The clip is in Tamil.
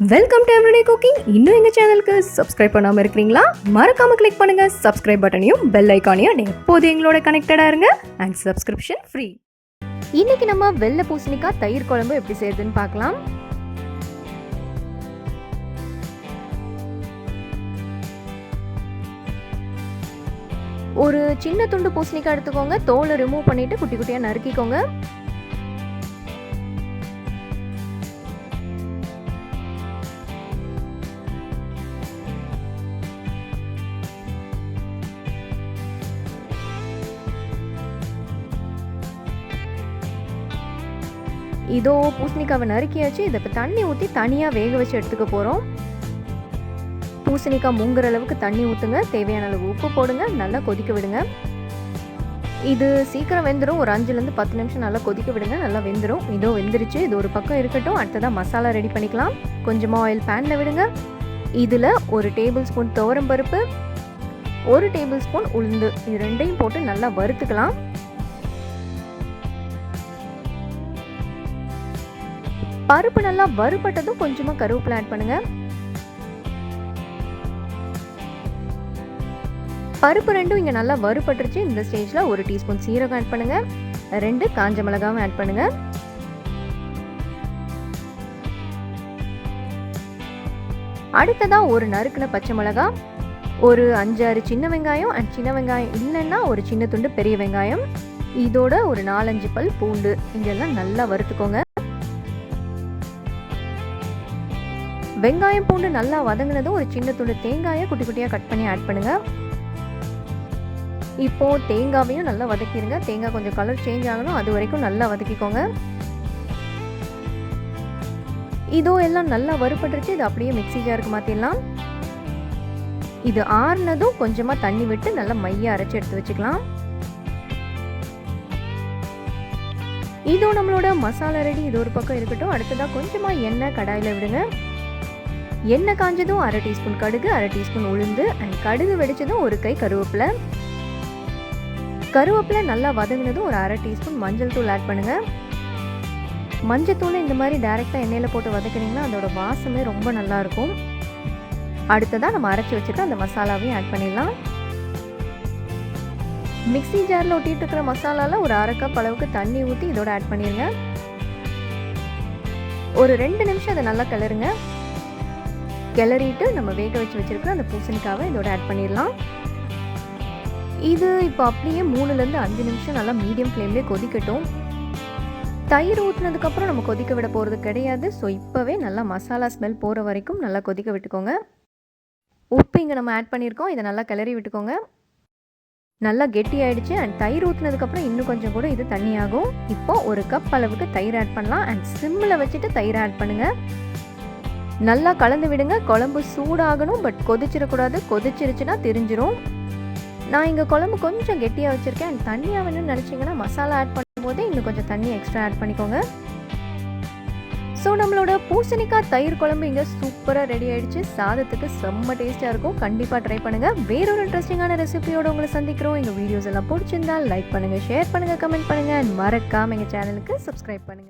வெல்கம் டு எவ்ரிடே குக்கிங் இன்னும் எங்கள் சேனலுக்கு சப்ஸ்கிரைப் பண்ணாமல் இருக்கிறீங்களா? மறக்காமல் கிளிக் பண்ணுங்கள் சப்ஸ்கிரைப் பட்டனையும் பெல் ஐக்கானையும் எப்போது எங்களோட கனெக்டடாக இருங்க. அண்ட் சப்ஸ்கிரிப்ஷன் ஃப்ரீ இன்னைக்கு நம்ம வெள்ளை பூசணிக்காய் தயிர் குழம்பு எப்படி செய்யறதுன்னு பார்க்கலாம். ஒரு சின்ன துண்டு பூசணிக்காய் எடுத்துக்கோங்க. தோலை ரிமூவ் பண்ணிட்டு குட்டி குட்டியாக நறுக்கிக்கோங்க. இதோ பூசணிக்காவை நறுக்கியாச்சு. இதை இப்போ தண்ணி ஊற்றி தனியாக வேக வச்சு எடுத்துக்க போகிறோம் பூசணிக்காய் மூங்குற அளவுக்கு தண்ணி ஊற்றுங்க தேவையான அளவு உப்பு போடுங்க. நல்லா கொதிக்க விடுங்க. இது சீக்கிரம் வெந்துடும் ஒரு அஞ்சுலேருந்து பத்து நிமிஷம் நல்லா கொதிக்க விடுங்க. நல்லா வெந்துடும் இதோ வெந்துருச்சு. இது ஒரு பக்கம் இருக்கட்டும். அடுத்ததாக மசாலா ரெடி பண்ணிக்கலாம். கொஞ்சமாக ஆயில் பேனில் விடுங்க. இதில் ஒரு டேபிள் ஸ்பூன் துவரம் பருப்பு ஒரு டேபிள் ஸ்பூன் உளுந்து. இது ரெண்டையும் போட்டு நல்லா வறுத்துக்கலாம். பருப்பு நல்லா வறுபட்டதும் கொஞ்சமா கருவேப்பிலை ஆட் பண்ணுங்க. பருப்பு ரெண்டும் இங்க நல்லா வறுபட்டுருச்சு. இந்த ஸ்டேஜ்ல ஒரு டீஸ்பூன் சீரகம் ஆட் பண்ணுங்க. ரெண்டு காஞ்ச மிளகாவும் ஆட் பண்ணுங்க. அடுத்ததா ஒரு நறுக்குன பச்சை மிளகா. ஒரு அஞ்சாறு சின்ன வெங்காயம் அண்ட் சின்ன வெங்காயம் இல்லைன்னா ஒரு சின்ன துண்டு பெரிய வெங்காயம். இதோட ஒரு நாலஞ்சு பல் பூண்டு. இங்கெல்லாம் நல்லா வறுத்துக்கோங்க. வெங்காயம் பூண்டு நல்லா வதங்கினதும் ஒரு சின்ன துண்டு தேங்காயை குட்டி குட்டியாக கட் பண்ணி ஆட் பண்ணுங்கள் இப்போ தேங்காவையும் நல்லா வதக்கிடுங்க தேங்காய் கொஞ்சம் கலர் சேஞ்ச் ஆகணும். அது வரைக்கும் நல்லா வதக்கிக்கோங்க. இதோ எல்லாம் நல்லா வறுபட்டுருச்சு. இது அப்படியே மிக்சி ஜாருக்கு மாற்றிடலாம் இது ஆறுனதும் கொஞ்சமாக தண்ணி விட்டு நல்லா மைய அரைச்சி எடுத்து வச்சுக்கலாம். இதோ நம்மளோட மசாலா ரெடி இது ஒரு பக்கம் இருக்கட்டும். அடுத்ததாக கொஞ்சமாக எண்ணெய் கடாயில் விடுங்க. எண்ணெய் காஞ்சதும் அரை டீஸ்பூன் கடுகு அரை டீஸ்பூன் உளுந்து அண்ட் கடுகு வெடிச்சதும் ஒரு கை கருவேப்பிலை. கருவேப்பிலை நல்லா வதங்கினதும் ஒரு அரை டீஸ்பூன் மஞ்சள் தூள் ஆட் பண்ணுங்க. மஞ்சள் தூளை இந்த மாதிரி டைரெக்டாக எண்ணெயில் போட்டு வதக்குனீங்கன்னா அதோட வாசமே ரொம்ப நல்லாயிருக்கும் அடுத்ததாக நம்ம அரைச்சி வச்சுட்டு அந்த மசாலாவையும் ஆட் பண்ணிடலாம். மிக்ஸி ஜாரில் ஒட்டிட்டு இருக்கிற மசாலாவில் ஒரு அரை கப் அளவுக்கு தண்ணி ஊற்றி இதோட ஆட் பண்ணிடுங்க ஒரு ரெண்டு நிமிஷம் அதை நல்லா கிளறுங்க. கிளறிட்டு நம்ம வேக வச்சு வச்சுருக்கோம் அந்த பூசணிக்காவை இதோட ஆட் பண்ணிடலாம். இது இப்போ அப்படியே மூணுலேருந்து அஞ்சு நிமிஷம் நல்லா மீடியம் ஃப்ளேம்லேயே கொதிக்கட்டும். தயிர் ஊற்றுனதுக்கப்புறம் நம்ம கொதிக்க விட போகிறது கிடையாது. ஸோ இப்போவே நல்லா மசாலா ஸ்மெல் போகிற வரைக்கும் நல்லா கொதிக்க விட்டுக்கோங்க. உப்பு இங்கே நம்ம ஆட் பண்ணியிருக்கோம். இதை நல்லா கிளறி விட்டுக்கோங்க. நல்லா கெட்டி ஆகிடுச்சு அண்ட் தயிர் ஊற்றுனதுக்கப்புறம் இன்னும் கொஞ்சம் கூட இது தண்ணியாகும். இப்போ ஒரு கப் அளவுக்கு தயிர் ஆட் பண்ணலாம். அண்ட் சிம்மில் வச்சுட்டு தயிர் ஆட் பண்ணுங்கள் நல்லா கலந்து விடுங்க. குழம்பு சூடாகணும் பட் கொதிச்சிடக்கூடாது. கொதிச்சிருச்சுன்னா தெரிஞ்சிடும் நான் இங்கே குழம்பு கொஞ்சம் கெட்டியாக வச்சுருக்கேன். அண்ட் தண்ணியாக வேணும்னு நினச்சிங்கன்னா மசாலா ஆட் பண்ணும்போதே இன்னும் கொஞ்சம் தண்ணி எக்ஸ்ட்ரா ஆட் பண்ணிக்கோங்க. ஸோ நம்மளோட பூசணிக்காய் தயிர் குழம்பு இங்கே சூப்பராக ரெடி ஆகிடுச்சு சாதத்துக்கு செம்ம டேஸ்ட்டாக இருக்கும். கண்டிப்பாக ட்ரை பண்ணுங்கள் வேறொரு இன்ட்ரெஸ்டிங்கான ரெசிபியோட உங்களை சந்திக்கிறோம். எங்கள் வீடியோஸ் எல்லாம் பிடிச்சிருந்தா லைக் பண்ணுங்கள் ஷேர் பண்ணுங்கள் கமெண்ட் பண்ணுங்கள் அண்ட் மறக்காமல் எங்கள் சேனலுக்கு சப்ஸ்கிரைப் பண்ணுங்கள்